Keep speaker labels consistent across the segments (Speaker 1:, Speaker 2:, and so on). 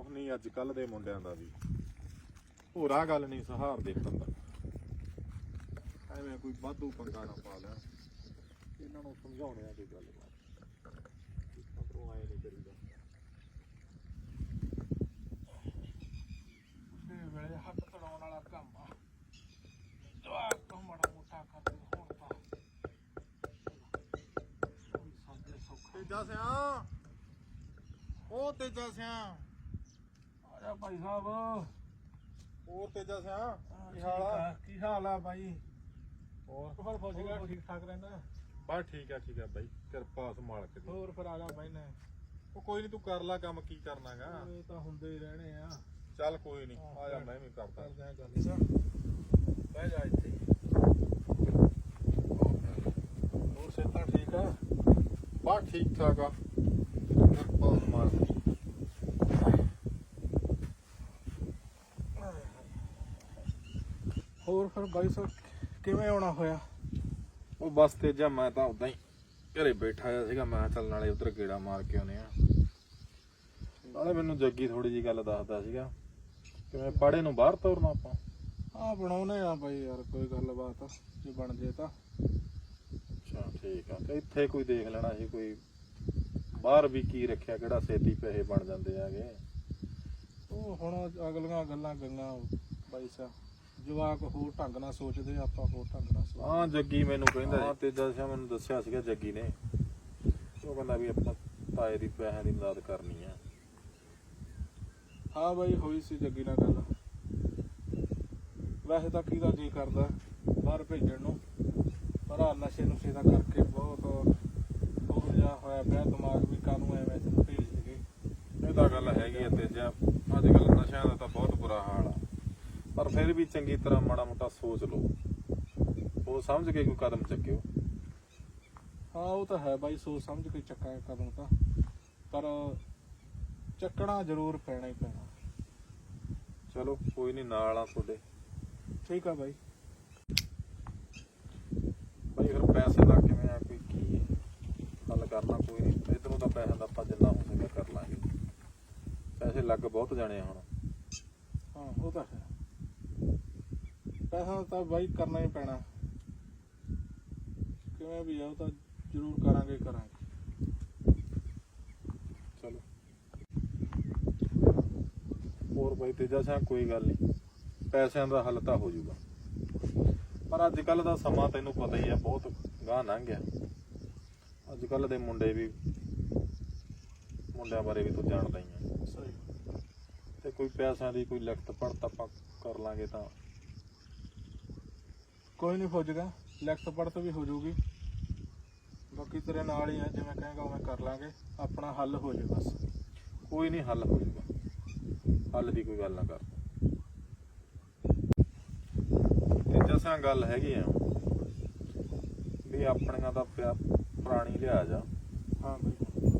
Speaker 1: ਕੁਛ ਨਹੀਂ ਅੱਜ ਕੱਲ ਦੇ ਮੁੰਡਿਆਂ ਦਾ ਵੀ। ਹੋਰਾ ਗੱਲ ਨਹੀਂ ਸਹਾਰ ਦੇ। ਬੰਦਾ ਐਵੇਂ ਕੋਈ ਵਾਧੂ ਪੰਗਾ ਨਾ ਪਾ ਲਿਆ। ਇਹਨਾਂ ਨੂੰ ਸਮਝਾਉਣੇ ਆ ਕੋਈ ਗੱਲ ਬਾਤ ਮਗਰੋਂ ਆਏ ਨਹੀਂ ਕਰੀਦਾ।
Speaker 2: ਇਹ ਵੇਲੇ ਹੱਥ ਤੜਾਉਣ ਵਾਲਾ ਕੰਮ ਆ। ਜਵਾਕ ਤੋਂ ਮਾੜਾ ਮੋਟਾ ਕਰਦੇ ਹੁਣ ਤਾਂ। ਕੋਈ ਸੰਦੇ ਸੁੱਖ
Speaker 1: ਤੇਜਾ ਸਿਆ। ਉਹ
Speaker 2: ਆ ਜਾ ਭਾਈ ਸਾਹਿਬ।
Speaker 1: ਹੋਰ ਤੇਜਾ ਸਿਆ ਕੀ ਹਾਲ ਆ?
Speaker 2: ਕੀ ਹਾਲ ਆ ਭਾਈ
Speaker 1: ਹੋਰ?
Speaker 2: ਹੋਰ ਫੌਜ ਗਿਆ ਠੀਕ ਠਾਕ ਰਹਿੰਦਾ?
Speaker 1: ਬਸ ਠੀਕ ਆ ਠੀਕ ਆ ਬਾਈ। ਕਿਰਪਾ ਮਾਲਕ ਦੀ।
Speaker 2: ਹੋਰ ਫਿਰ ਆ ਜਾ ਬਾਈ ਨੇ।
Speaker 1: ਉਹ ਕੋਈ ਨਹੀਂ ਤੂੰ ਕਰ ਲੈ ਕੰਮ ਕੀ ਕਰਨਾਗਾ
Speaker 2: ਇਹ ਤਾਂ ਹੁੰਦੇ ਹੀ ਰਹਿਣੇ ਆ।
Speaker 1: ਚੱਲ ਕੋਈ ਨਹੀਂ ਆ ਜਾ ਮੈਂ ਵੀ ਕਰਦਾ।
Speaker 2: ਕਰਦੇ ਆ ਗੱਲ ਬਹਿ ਜਾ ਇੱਥੇ ਹੋਰ ਸਿਹਤਾਂ ਠੀਕ ਆ?
Speaker 1: ਬਸ ਠੀਕ ਠਾਕ ਆ। ਕਿਰਪਾ ਮਾਲਕ ਦੀ।
Speaker 2: ਹੋਰ ਫਿਰ ਬਾਈ ਸਾਹਿਬ ਕਿਵੇਂ ਆਉਣਾ ਹੋਇਆ?
Speaker 1: ਉਹ ਬਸ ਤੇਜਾ ਮੈਂ ਤਾਂ ਉਦਾਂ ਹੀ ਘਰੇ ਬੈਠਾ ਹੋਇਆ ਸੀਗਾ ਮੈਂ ਚੱਲ ਨਾਲੇ ਉਧਰ ਗੇੜਾ ਮਾਰ ਕੇ ਆਉਨੇ ਆ ਨਾਲੇ ਮੈਨੂੰ ਜੱਗੀ ਥੋੜੀ ਜੀ ਗੱਲ ਦੱਸਦਾ ਸੀਗਾ ਕਿਵੇਂ ਪਾੜੇ ਨੂੰ ਬਾਹਰ ਤੋਰਨਾ ਆਪਾਂ।
Speaker 2: ਆ ਬਣਾਉਨੇ ਆ ਬਾਈ ਯਾਰ ਕੋਈ ਗੱਲਬਾਤ ਜੇ ਬਣ ਜੇ ਤਾਂ।
Speaker 1: ਅੱਛਾ ਠੀਕ ਆ ਤੇ ਇੱਥੇ ਕੋਈ ਦੇਖ ਲੈਣਾ ਸੀ ਕੋਈ ਬਾਹਰ ਵੀ ਕੀ ਰੱਖਿਆ ਕਿਹੜਾ ਛੇਤੀ ਪੈਸੇ ਬਣ ਜਾਂਦੇ ਆਗੇ
Speaker 2: ਉਹ ਹੁਣ ਅਗਲੀਆਂ ਗੱਲਾਂ ਗੰਗਾ ਬਾਈ ਸਾਹਿਬ। ਜਵਾਕ ਹੋਰ ਢੰਗ ਨਾਲ ਸੋਚਦੇ ਆ, ਆਪਾਂ ਹੋਰ ਢੰਗ ਨਾਲ ਸੋਚਦੇ।
Speaker 1: ਹਾਂ ਜੱਗੀ ਮੈਨੂੰ ਕਹਿੰਦਾ ਹਾਂ ਤੇਜਾ ਸਿਆ ਮੈਨੂੰ ਦੱਸਿਆ ਸੀਗਾ ਜੱਗੀ ਨੇ ਉਹ ਕਹਿੰਦਾ ਵੀ ਆਪਾਂ ਤਾਏ ਦੀ ਪੈਸਿਆਂ ਦੀ ਮਦਦ ਕਰਨੀ ਆ।
Speaker 2: ਹਾਂ ਬਾਈ ਹੋਈ ਸੀ ਜੱਗੀ ਨਾਲ ਗੱਲ। ਵੈਸੇ ਤਾਂ ਕਿਹਦਾ ਜੀ ਕਰਦਾ ਬਾਹਰ ਭੇਜਣ ਨੂੰ। ਪਰ ਆਹ ਨਸ਼ੇ ਨੁਸ਼ੇ ਦਾ ਕਰਕੇ ਬਹੁਤ ਹੋ ਜਾ ਹੋਇਆ ਪਿਆ ਦਿਮਾਗ ਵੀ ਕਾਨੂੰ ਐਵੇਂ ਤੈਨੂੰ ਭੇਜ ਦੇਗੇ
Speaker 1: ਇਹ ਤਾਂ ਗੱਲ ਹੈਗੀ ਆ ਤੇਜਾ ਅੱਜ ਕੱਲ ਨਸ਼ਿਆਂ ਦਾ ਤਾਂ ਬਹੁਤ ਬੁਰਾ ਹਾਲ ਆ ਪਰ ਫਿਰ ਵੀ ਚੰਗੀ ਤਰ੍ਹਾਂ ਮਾੜਾ ਮੋਟਾ ਸੋਚ ਲਓ। ਉਹ ਸਮਝ ਕੇ ਕੋਈ ਕਦਮ ਚੱਕਿਓ।
Speaker 2: ਹਾਂ ਉਹ ਤਾਂ ਹੈ ਬਾਈ ਸੋਚ ਸਮਝ ਕੇ ਚੱਕਾਂ ਕਦਮ ਤਾਂ। ਪਰ ਚੱਕਣਾ ਜ਼ਰੂਰ ਪੈਣਾ ਹੀ ਪੈਣਾ।
Speaker 1: ਚਲੋ ਕੋਈ ਨਹੀਂ ਨਾਲ ਆ ਤੁਹਾਡੇ।
Speaker 2: ਠੀਕ ਆ ਬਾਈ।
Speaker 1: ਭਾਈ ਫਿਰ ਪੈਸੇ ਦਾ ਕਿਵੇਂ ਆ ਕੋਈ ਕੀ? ਹੱਲ ਕਰਨਾ ਕੋਈ ਨਹੀਂ ਇਧਰੋਂ ਤਾਂ ਪੈਸਿਆਂ ਦਾ ਆਪਾਂ ਜਿੰਨਾ ਹੋ ਸਕੇ ਕਰ ਲਾਂਗੇ। ਪੈਸੇ ਲੱਗ ਬਹੁਤ ਜਾਣੇ ਹੁਣ।
Speaker 2: ਹਾਂ ਉਹ ਤਾਂ ਹੈ। ਪੈਸਾ ਤਾਂ ਬਾਈ ਕਰਨਾ ਹੀ ਪੈਣਾ। ਕਿਵੇਂ ਵੀ ਆ ਉਹ ਤਾਂ ਜ਼ਰੂਰ ਕਰਾਂਗੇ ਕਰਾਂਗੇ।
Speaker 1: ਚਲੋ। ਹੋਰ ਭਾਈ ਤੇਜਾ ਸਿੰਘ ਕੋਈ ਗੱਲ ਨਹੀਂ। ਪੈਸਿਆਂ ਦਾ ਹੱਲ ਤਾਂ ਹੋ ਜਾਊਗਾ। ਪਰ ਅੱਜ ਕੱਲ ਦਾ ਸਮਾਂ ਤੈਨੂੰ ਪਤਾ ਹੀ ਆ ਬਹੁਤ ਗਾਹ ਲੰਘ ਗਿਆ। ਅੱਜ ਕੱਲ ਦੇ ਮੁੰਡੇ ਵੀ ਮੁੰਡਿਆਂ ਬਾਰੇ ਵੀ ਤੂੰ ਜਾਣਦਾ ਹੀ ਆ।
Speaker 2: ਸਹੀ।
Speaker 1: ਤੇ ਕੋਈ ਪੈਸਿਆਂ ਦੀ ਕੋਈ ਲਿਖਤ ਪੜਤ ਆਪਾਂ ਕਰ ਲਾਂਗੇ ਤਾਂ
Speaker 2: ਕੋਈ ਨਹੀਂ ਫੌਜਗਾ ਲੈਕਟ ਪੜਤ ਵੀ ਹੋ ਜਾਊਗੀ ਬਾਕੀ ਤੇਰੇ ਨਾਲ ਹੀ ਆ ਜਿਵੇਂ ਕਹੇਗਾ ਉਵੇਂ ਕਰ ਲਾਂਗੇ। ਆਪਣਾ ਹੱਲ ਹੋ ਜਾਏ ਬਸ।
Speaker 1: ਕੋਈ ਨਹੀਂ ਹੱਲ ਹੋ ਜਾਊਗਾ ਹੱਲ ਦੀ ਕੋਈ ਗੱਲ ਨਾ ਕਰ। ਤੇ ਜਸਾਂ ਗੱਲ ਹੈਗੀ ਆ ਵੀ ਆਪਣੀਆਂ ਦਾ ਪਿਆ ਪੁਰਾਣੀ ਲਿਆ ਜਾ
Speaker 2: ਹਾਂ ਬਾਈ।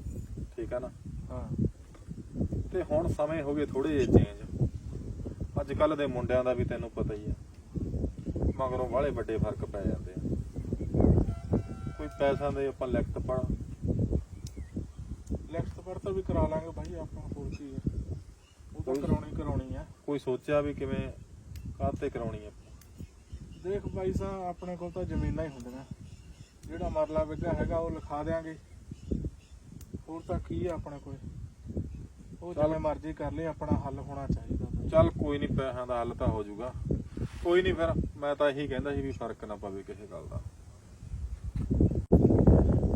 Speaker 1: ਠੀਕ ਆ ਨਾ?
Speaker 2: ਹਾਂ।
Speaker 1: ਤੇ ਹੁਣ ਸਮੇਂ ਹੋ ਗਏ ਥੋੜੇ ਜਿਹੇ ਚੇਂਜ ਅੱਜ ਕੱਲ ਦੇ ਮੁੰਡਿਆਂ ਦਾ ਵੀ ਤੈਨੂੰ ਪਤਾ ਹੀ ਆ। ਮਗਰੋਂ ਵਾਲੇ ਵੱਡੇ ਫ਼ਰਕ ਪੈ ਜਾਂਦੇ ਆ। ਕੋਈ ਪੈਸਿਆਂ ਦੇ ਆਪਾਂ ਲਿਖਤ ਪੜ
Speaker 2: ਲੈਕਟ ਪੜਤ ਵੀ ਕਰਾ ਲਾਂਗੇ ਬਾਈ ਆਪਾਂ ਹੋਰ ਕੀ ਹੈ ਉਹ ਤਾਂ ਕਰਾਉਣੀ ਕਰਾਉਣੀ ਆ।
Speaker 1: ਕੋਈ ਸੋਚਿਆ ਵੀ ਕਿਵੇਂ ਕਾਹਤੇ ਕਰਾਉਣੀ ਆ?
Speaker 2: ਦੇਖ ਬਾਈ ਸਾਹਿਬ ਆਪਣੇ ਕੋਲ ਤਾਂ ਜ਼ਮੀਨਾਂ ਹੀ ਹੁੰਦੀਆਂ। ਜਿਹੜਾ ਮਰਲਾ ਵਿੱਗਾ ਹੈਗਾ ਉਹ ਲਿਖਾ ਦੇਾਂਗੇ ਹੋਰ ਤਾਂ ਕੀ ਆ ਆਪਣੇ ਕੋਲ? ਉਹ। ਜਿਵੇਂ ਮਰਜ਼ੀ ਕਰ ਲਈ ਆਪਣਾ ਹੱਲ ਹੋਣਾ ਚਾਹੀਦਾ।
Speaker 1: ਚੱਲ ਕੋਈ ਨਹੀਂ ਪੈਸਿਆਂ ਦਾ ਹੱਲ ਤਾਂ ਹੋ ਜਾਊਗਾ। ਕੋਈ ਨਹੀਂ ਫਿਰ ਮੈਂ ਤਾਂ ਇਹੀ ਕਹਿੰਦਾ ਸੀ ਵੀ ਫ਼ਰਕ ਨਾ ਪਵੇ ਕਿਸੇ ਗੱਲ ਦਾ।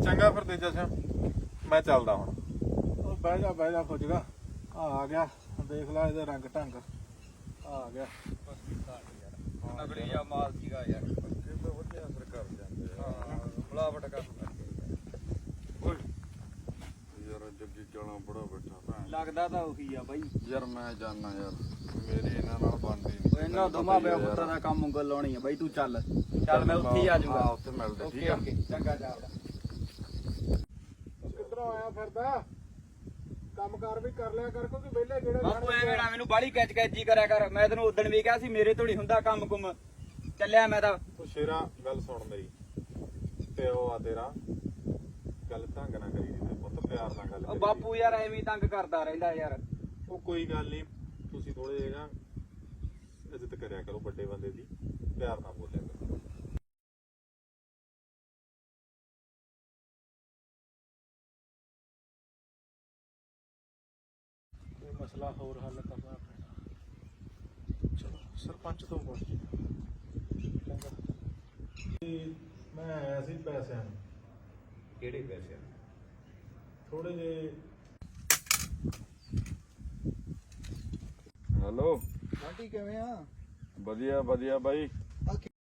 Speaker 1: ਚੰਗਾ ਫਿਰ ਤੇਜਾ ਸਿੰਘ ਮੈਂ ਚੱਲਦਾ ਹੁਣ।
Speaker 2: ਉਹ ਬਹਿ ਜਾ ਬਹਿ ਜਾ ਖੁੱਜਗਾ ਆ ਆ ਗਿਆ ਦੇਖ ਲੈ ਇਹਦੇ ਰੰਗ ਢੰਗ। ਆ ਆ ਗਿਆ।
Speaker 3: ਨਗਰੀ ਆ ਮਾਲ ਸੀਗਾ ਯਾਰ।
Speaker 1: ਵਧੀਆ ਅਸਰ ਕਰ ਜਾਂਦੇ
Speaker 3: ਹਾਂ ਮਿਲਾਵਟ ਕਰ
Speaker 4: ਓਏ ਯਾਰ ਜੱਗੀ ਜਾਣਾ ਬੜਾ ਬੈਠਾ
Speaker 3: ਲੱਗਦਾ ਤਾਂ ਉਹੀ ਆ ਬਾਈ।
Speaker 4: ਯਾਰ ਮੈਂ ਜਾਣਾ ਯਾਰ ਮੇਰੀ ਇਹਨਾਂ ਨਾਲ
Speaker 3: ਉਹ ਇਹਨਾਂ ਦੋਵਾਂ ਪਿਆ ਪੁੱਤਾਂ ਦਾ ਕੰਮ ਉਂਗਲ ਲਾਉਣੀ ਆ ਬਾਈ ਤੂੰ ਚੱਲ। ਚੱਲ ਮੈਂ ਉੱਥੇ ਹੀ ਆ ਜਾਊਗਾ।
Speaker 4: ਉੱਥੇ ਮਿਲਦੇ ਠੀਕ ਆ।
Speaker 3: ਓਕੇ ਚੰਗਾ ਚੱਲਦਾ
Speaker 2: ਕਿੱਧਰੋਂ ਆਇਆ ਫਿਰਦਾ? ਕੰਮਕਾਰ ਵੀ ਕਰ ਲਿਆ ਕਰ ਕਿਉਂਕਿ ਵਿਹਲੇ ਜਿਹੜੇ
Speaker 3: ਬਾਪੂ ਐਵੇਂ ਨਾ ਮੈਨੂੰ ਬਾਲੀ ਕੈਚ ਕੈਚੀ ਕਰਿਆ ਕਰ। ਮੈਂ ਤੈਨੂੰ ਉਦਣ ਵੀ ਕਿਹਾ ਸੀ ਮੇਰੇ ਤੋਂ ਨਹੀਂ ਹੁੰਦਾ ਕੰਮ ਕੁਮ। ਚੱਲਿਆ ਮੈਂ ਤਾਂ।
Speaker 1: ਤੂੰ ਸ਼ੇਰਾ ਗੱਲ ਸੁਣ ਮੇਰੀ। ਪਿਓ ਆ ਤੇਰਾ। ਗੱਲ ਢੰਗ ਨਾ ਕਰੀ ਤੇ ਪੁੱਤ ਪਿਆਰ ਨਾਲ ਗੱਲ
Speaker 3: ਉਹ
Speaker 1: ਕਰੀ
Speaker 3: ਬਾਪੂ ਯਾਰ ਐਵੇਂ ਤੰਗ ਕਰਦਾ ਰਹਿੰਦਾ ਯਾਰ।
Speaker 1: ਉਹ ਕੋਈ ਗੱਲ ਨਹੀਂ ਤੁਸੀਂ ਥੋੜੇ ਜਿਹਾ ਇੱਜ਼ਤ ਕਰਿਆ ਕਰੋ ਵੱਡੇ ਬੰਦੇ ਦੀ ਪਿਆਰ ਨਾਲ ਬੋਲਿਆ ਕਰੋ।
Speaker 2: ਕੋਈ ਮਸਲਾ ਹੋਰ ਹੱਲ ਕਰਨਾ ਪੈਣਾ ਚਲੋ ਸਰਪੰਚ ਤੋਂ ਪੁੱਛ ਚੰਗਾ।
Speaker 1: ਤੇ ਮੈਂ ਆਇਆ ਸੀ ਪੈਸਿਆਂ ਨੂੰ।
Speaker 3: ਕਿਹੜੇ ਪੈਸੇ
Speaker 1: ਥੋੜੇ ਜੇ
Speaker 4: ਹੈਲੋ।
Speaker 2: ਆਂਟੀ ਕਿਵੇਂ ਆ?
Speaker 4: ਵਧੀਆ ਵਧੀਆ ਬਾਈ।